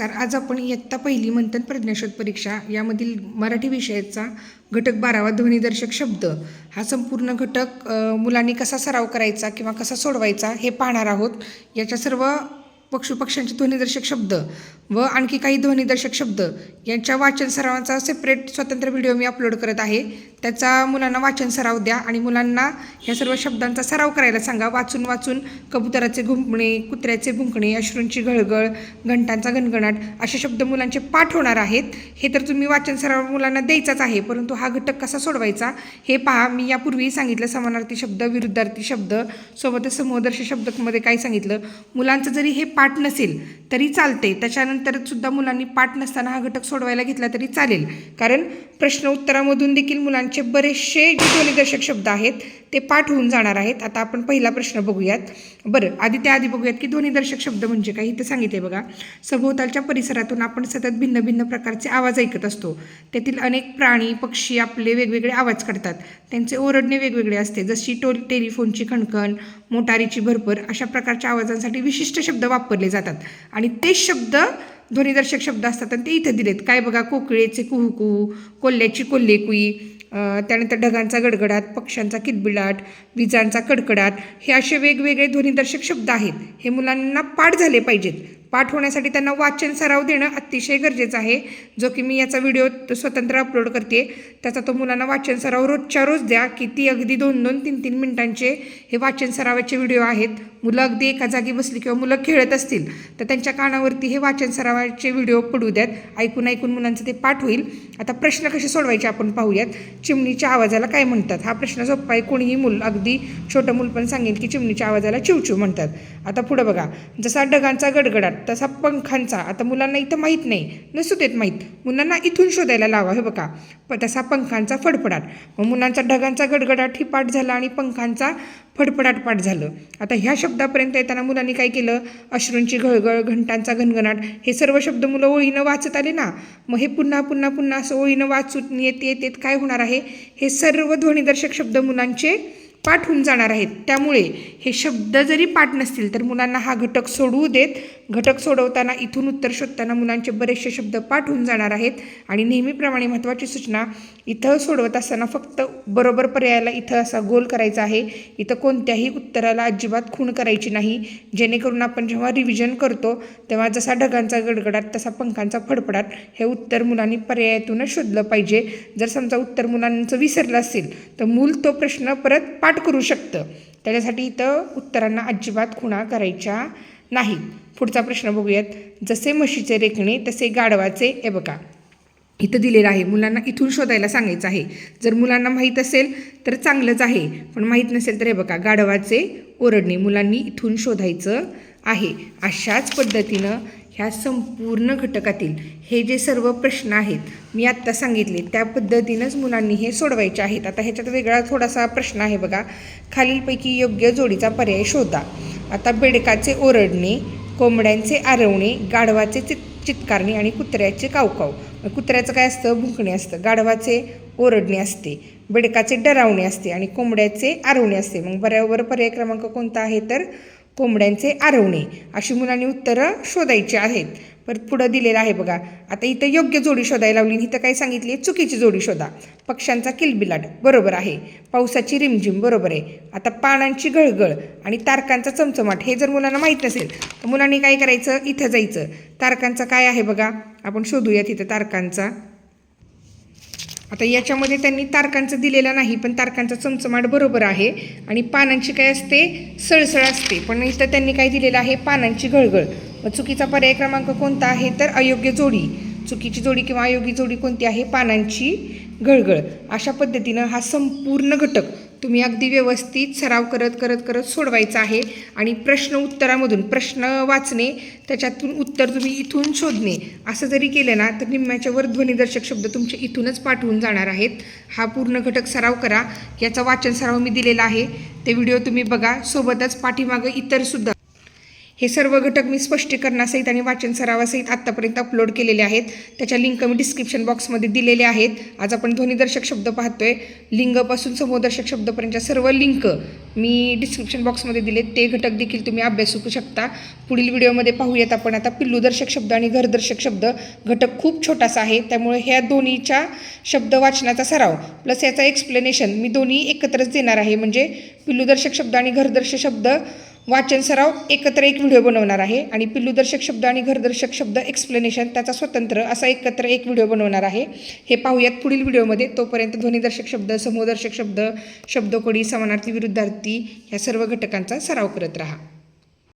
नमस्कार आज आपण इयत्ता पहिली मंथन प्रज्ञाशोध परीक्षा यामधील मराठी विषयाचा घटक बारावा ध्वनिदर्शक शब्द हा संपूर्ण घटक मुलांनी कसा सराव करायचा किंवा कसा सोडवायचा हे पाहणार आहोत. याच्या सर्व पक्षुपक्ष्यांचे ध्वनिदर्शक शब्द व आणखी काही ध्वनिदर्शक शब्द यांच्या वाचन सरावांचा सेपरेट स्वतंत्र व्हिडिओ मी अपलोड करत आहे. त्याचा मुलांना वाचन सराव द्या आणि मुलांना ह्या सर्व शब्दांचा सराव करायला सांगा. वाचून वाचून कबुतराचे घुंपणे कुत्र्याचे भुंकणे अश्रूंची घळघळ घंटांचा गणगणाट असे शब्द मुलांचे पाठ होणार आहेत. हे तर तुम्ही वाचन सराव मुलांना द्यायचाच आहे परंतु हा घटक कसा सोडवायचा हे पहा. मी यापूर्वी सांगितलं समानार्थी शब्द विरुद्धार्थी शब्द सोबतच समूहदर्श शब्दमध्ये काय सांगितलं. मुलांचं जरी हे पाठ नसेल तरी चालते त्याच्यानंतर सुद्धा मुलांनी पाठ नसताना हा घटक सोडवायला घेतला तरी चालेल. कारण प्रश्न उत्तरामधून देखील मुलांचे बरेचसे जे ध्वनिदर्शक शब्द आहेत ते पाठ होऊन जाणार आहेत. आता आपण पहिला प्रश्न बघूयात. बरं आधी त्याआधी बघूयात की ध्वनिदर्शक शब्द म्हणजे काय? इथं सांगितले बघा. सभोवतालच्या परिसरातून आपण सतत भिन्न भिन्न प्रकारचे आवाज ऐकत असतो. त्यातील अनेक प्राणी पक्षी आपले वेगवेगळे आवाज काढतात. त्यांचे ओरडणे वेगवेगळे असते. जशी टोल टेलिफोनची खणखण मोटारीची भरभर अशा प्रकारच्या आवाजांसाठी विशिष्ट शब्द वापरले जातात. आणि ते शब्द ध्वनिदर्शक शब्द असतात आणि ते इथं दिलेत. काय बघा कोकिळेचे कुहू कुहू कोल्ह्याची कोल्हेकुई त्यानंतर ढगांचा गडगडाट पक्ष्यांचा किलबिलाट विजांचा कडकडाट हे असे वेगवेगळे ध्वनिदर्शक शब्द आहेत. हे मुलांना पाठ झाले पाहिजेत. पाठ होण्यासाठी त्यांना वाचन सराव देणं अतिशय गरजेचं आहे. जो की मी याचा व्हिडिओ स्वतंत्र अपलोड करते त्याचा तो मुलांना वाचन सराव रोजच्या रोज द्या. की ती अगदी दोन दोन तीन तीन मिनिटांचे हे वाचन सरावाचे व्हिडिओ आहेत. मुलं अगदी एका जागी बसली किंवा मुलं खेळत असतील तर त्यांच्या कानावरती हे वाचन सरावाचे व्हिडिओ पडू द्यात. ऐकून ऐकून मुलांचं ते पाठ होईल. आता प्रश्न कसे सोडवायचे आपण पाहूयात. चिमणीच्या आवाजाला काय म्हणतात? हा प्रश्न सोपा आहे. कोणीही मूल अगदी छोटं मूल पण सांगेल की चिमणीच्या आवाजाला चिवचिव म्हणतात. आता पुढं बघा. जसा ढगांचा गडगडाट तसा पंखांचा. आता मुलांना इथं माहीत नाही. नसू देत माहीत. मुलांना इथून शोधायला लावा हे बघा. प तसा पंखांचा फडफडाट. मग मुलांचा ढगांचा गडगडाट ही पाठ झाला आणि पंखांचा फडफडाटपाट झालं. आता ह्या शब्दापर्यंत येताना मुलांनी काय केलं? अश्रूंची घळघळ घंटांचा घनघनाट हे सर्व शब्द मुलं ओळीनं वाचत आले ना? मग हे पुन्हा पुन्हा पुन्हा असं ओळीनं वाचून येत येत येत काय होणार आहे? हे सर्व ध्वनिदर्शक शब्द मुलांचे पाठ होऊन जाणार आहेत. त्यामुळे हे शब्द जरी पाठ नसतील तर मुलांना हा घटक सोडवू देत. घटक सोडवताना इथून उत्तर शोधताना मुलांचे बरेचसे शब्द पाठ होऊन जाणार आहेत. आणि नेहमीप्रमाणे महत्त्वाची सूचना इथं सोडवत असताना फक्त बरोबर पर्यायाला इथं असा गोल करायचा आहे. इथं कोणत्याही उत्तराला अजिबात खूण करायची नाही. जेणेकरून आपण जेव्हा रिव्हिजन करतो तेव्हा जसा ढगांचा गडगडाट तसा पंखांचा फडफडाट हे उत्तर मुलांनी पर्यायातूनच शोधलं पाहिजे. जर समजा उत्तर मुलांचं विसरलं असेल तर मूल तो प्रश्न परत पाठ पाठ करू शकतं. त्याच्यासाठी इथं उत्तरांना अजिबात खुणा करायच्या नाहीत पुढचा प्रश्न बघूयात. जसे म्हशीचे रेखणे तसे गाढवाचे हे बघा. इथं दिलेलं आहे. मुलांना इथून शोधायला सांगायचं आहे. जर मुलांना माहीत असेल तर चांगलंच आहे. पण माहीत नसेल तर हे बघा गाढवाचे ओरडणे मुलांनी इथून शोधायचं आहे. अशाच पद्धतीनं ह्या संपूर्ण घटकातील हे जे सर्व प्रश्न आहेत मी आत्ता सांगितले त्या पद्धतीनंच मुलांनी हे सोडवायचे आहेत. आता ह्याच्यात वेगळा थोडासा प्रश्न आहे बघा. खालीलपैकी योग्य जोडीचा पर्याय शोधा. आता बेडकाचे ओरडणे कोंबड्यांचे आरवणे गाढवाचे चित चित्कारणे आणि कुत्र्याचे कावकाव. कुत्र्याचं काय असतं? भुंकणे असतं. गाढवाचे ओरडणे असते बेडकाचे डरावणे असते आणि कोंबड्याचे आरवणे असते. मग बऱ्यावर पर्याय क्रमांक कोणता आहे तर कोंबड्यांचे आरवणे अशी मुलांनी उत्तरं शोधायची आहेत. परत पुढं दिलेलं आहे बघा. आता इथं योग्य जोडी शोधायला लावली इथं काय सांगितली चुकीची जोडी शोधा. पक्ष्यांचा किलबिलाट बरोबर आहे. पावसाची रिमझिम बरोबर आहे. आता पानांची गळगळ आणि तारकांचा चमचमाट हे जर मुलांना माहीत नसेल तर मुलांनी काय करायचं? इथं जायचं. तारकांचा काय आहे बघा? आपण शोधूया तिथं तारकांचा. आता याच्यामध्ये त्यांनी तारकांचं दिलेलं नाही पण तारकांचा चमचमाट बरोबर आहे. आणि पानांची काय असते? सळसळ असते. पण इथं त्यांनी काय दिलेलं आहे? पानांची घळघळ मग चुकीचा पर्याय क्रमांक कोणता आहे? तर अयोग्य जोडी. चुकीची जोडी किंवा अयोग्य जोडी कोणती आहे? पानांची घळघळ अशा पद्धतीनं हा संपूर्ण घटक तुम्ही अगदी व्यवस्थित सराव करत करत करत सोडवायचा आहे. आणि प्रश्न उत्तरामधून प्रश्न वाचणे त्याच्यातून उत्तर तुम्ही इथून शोधणे असं जरी केलं ना तर निम्म्याच्या वर ध्वनिदर्शक शब्द तुमचे इथूनच पाठवून जाणार आहेत. हा पूर्ण घटक सराव करा. याचा वाचन सराव मी दिलेला आहे. ते व्हिडिओ तुम्ही बघा. सोबतच पाठीमागं इतरसुद्धा हे सर्व घटक मी स्पष्टीकरणासहित आणि वाचन सरावासहित आत्तापर्यंत अपलोड केलेले आहेत. त्याच्या लिंक मी डिस्क्रिप्शन बॉक्समध्ये दिलेल्या आहेत. आज आपण ध्वनिदर्शक शब्द पाहतोय. लिंगपासून समूहदर्शक शब्दपर्यंतच्या सर्व लिंक मी डिस्क्रिप्शन बॉक्समध्ये दिले ते घटक देखील तुम्ही अभ्यासू शकता. पुढील व्हिडिओमध्ये पाहूयात आपण आता पिल्लूदर्शक शब्द आणि घरदर्शक शब्द. घटक खूप छोटासा आहे. त्यामुळे ह्या दोन्हीच्या शब्द वाचनाचा सराव प्लस याचा एक्सप्लेनेशन मी दोन्ही एकत्रच देणार आहे. म्हणजे पिल्लूदर्शक शब्द आणि घरदर्शक शब्द वाचन सराव एकत्र एक व्हिडिओ बनवणार आहे आणि पिल्लूदर्शक शब्द आणि घरदर्शक शब्द एक्सप्लेनेशन त्याचा स्वतंत्र असा एकत्र एक व्हिडिओ बनवणार आहे. हे पाहूयात पुढील व्हिडिओमध्ये. तोपर्यंत ध्वनिदर्शक शब्द समूहदर्शक शब्द शब्दकोडी समानार्थी विरुद्धार्थी ह्या सर्व घटकांचा सराव करत राहा.